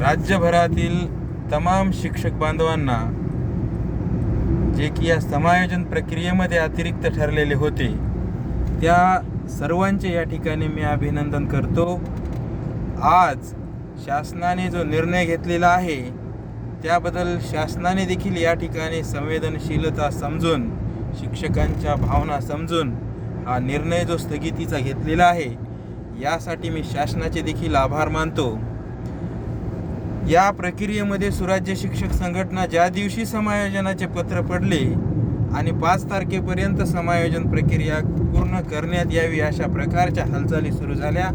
राज्यभरातील तमाम शिक्षक बांधवांना जे की या समायोजन प्रक्रियेमध्ये अतिरिक्त ठरलेले होते त्या सर्वांचे या ठिकाणी मी अभिनंदन करतो. आज शासनाने जो निर्णय घेतलेला आहे त्याबद्दल शासनाने देखील या ठिकाणी संवेदनशीलता समजून शिक्षकांच्या भावना समजून हा निर्णय जो स्थगितीचा घेतलेला आहे यासाठी मी शासनाचे देखील आभार मानतो. या प्रक्रियेमध्ये सुराज्य शिक्षक संघटना ज्या दिवशी समायोजनाचे पत्र पडले आणि पाच तारखेपर्यंत समायोजन प्रक्रिया पूर्ण करण्यात यावी अशा प्रकारच्या हालचाली सुरू झाल्या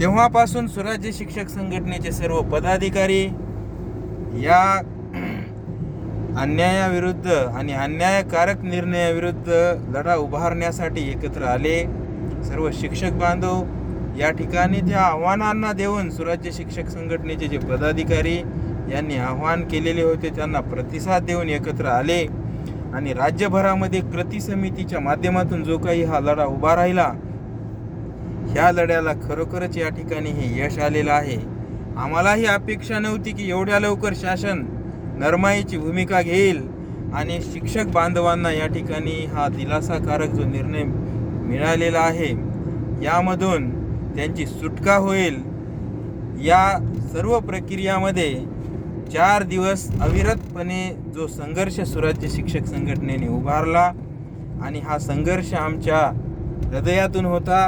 तेव्हापासून सुराज्य शिक्षक संघटनेचे सर्व पदाधिकारी या अन्यायाविरुद्ध आणि अन्यायकारक निर्णयाविरुद्ध लढा उभारण्यासाठी एकत्र आले. सर्व शिक्षक बांधव या ठिकाणी त्या आव्हानांना देऊन सुराज्य शिक्षक संघटनेचे जे पदाधिकारी यांनी आव्हान केलेले होते त्यांना प्रतिसाद देऊन एकत्र आले आणि राज्यभरामध्ये कृती समितीच्या माध्यमातून जो काही हा लढा उभा राहिला ह्या लढ्याला खरोखरच या ठिकाणी हे यश आलेलं आहे. आम्हालाही अपेक्षा नव्हती की एवढ्या लवकर शासन नरमाईची भूमिका घेईल आणि शिक्षक बांधवांना या ठिकाणी हा दिलासाकारक जो निर्णय मिळालेला आहे यामधून त्यांची सुटका होईल. या सर्व प्रक्रियामध्ये चार दिवस अविरतपणे जो संघर्ष सुराज्य शिक्षक संघटनेने उभारला आणि हा संघर्ष आमच्या हृदयातून होता.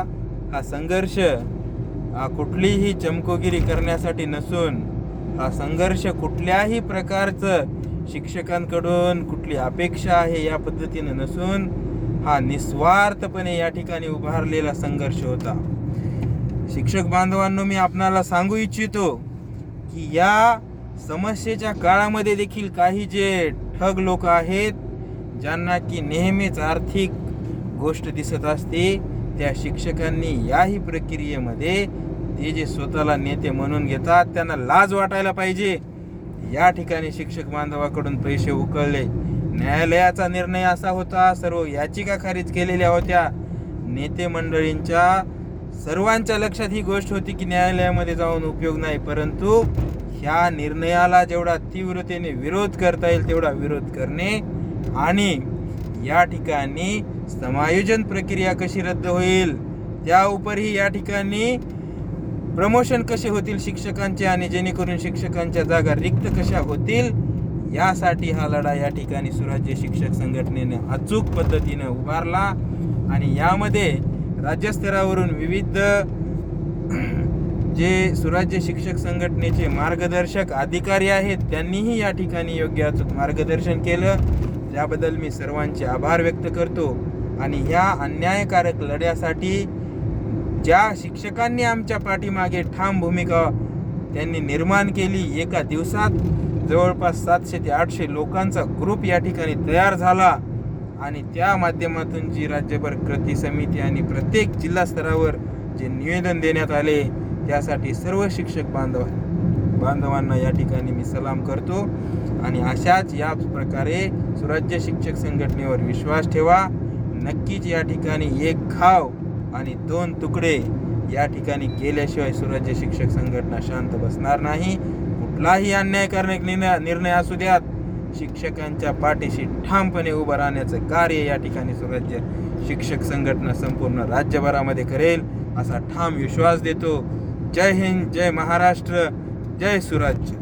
हा संघर्ष हा कुठलीही चमकोगिरी करण्यासाठी नसून हा संघर्ष कुठल्याही प्रकारचं शिक्षकांकडून कुठली अपेक्षा आहे या पद्धतीनं नसून हा निस्वार्थपणे या ठिकाणी उभारलेला संघर्ष होता. शिक्षक बांधवांनो मी आपणाला सांगू इच्छितो की या समस्येच्या काळामध्ये देखील काही जे ठग लोक आहेत ज्यांना की नेहमीच आर्थिक गोष्ट दिसत असते त्या शिक्षकांनी याही प्रक्रियेमध्ये ते जे स्वतःला नेते म्हणून घेतात त्यांना लाज वाटायला पाहिजे. या ठिकाणी शिक्षक बांधवाकडून पैसे उकळले. न्यायालयाचा निर्णय असा होता सर्व याचिका खारिज केलेल्या होत्या. नेते मंडळींच्या सर्वांच्या लक्षात ही गोष्ट होती की न्यायालयामध्ये जाऊन उपयोग नाही परंतु ह्या निर्णयाला जेवढा तीव्रतेने विरोध करता येईल तेवढा विरोध करणे आणि या ठिकाणी समायोजन प्रक्रिया कशी रद्द होईल त्या उपरही या ठिकाणी प्रमोशन कसे होतील शिक्षकांचे आणि जेणेकरून शिक्षकांच्या जागा रिक्त कशा होतील यासाठी हा लढा या ठिकाणी सुराज्य शिक्षक संघटनेने अचूक पद्धतीने उभारला आणि यामध्ये राज्यस्तरावरून विविध जे सुराज्य शिक्षक संघटनेचे मार्गदर्शक अधिकारी आहेत त्यांनीही या ठिकाणी योग्य अचूक मार्गदर्शन केलं. त्याबद्दल मी सर्वांचे आभार व्यक्त करतो. आणि ह्या अन्यायकारक लढ्यासाठी ज्या शिक्षकांनी आमच्या पाठीमागे ठाम भूमिका त्यांनी निर्माण केली एका दिवसात जवळपास सातशे ते आठशे लोकांचा ग्रुप या ठिकाणी तयार झाला. आणि त्या माध्यमातून जी राज्यभर कृती समिती आणि प्रत्येक जिल्हा स्तरावर जे निवेदन देण्यात आले त्यासाठी सर्व शिक्षक बांधव बांधवांना या ठिकाणी मी सलाम करतो. आणि अशाच याच प्रकारे सुराज्य शिक्षक संघटनेवर विश्वास ठेवा. नक्कीच या ठिकाणी एक खाव आणि दोन तुकडे या ठिकाणी केल्याशिवाय सुराज्य शिक्षक संघटना शांत बसणार नाही. कुठलाही अन्याय निर्णय निर्णय असू द्यात. शिक्षकांच्या पाठीशी ठामपणे उभं राहण्याचं कार्य या ठिकाणी सुराज्य शिक्षक संघटना संपूर्ण राज्यभरामध्ये करेल असा ठाम विश्वास देतो. जय हिंद जय महाराष्ट्र जय सुराज्य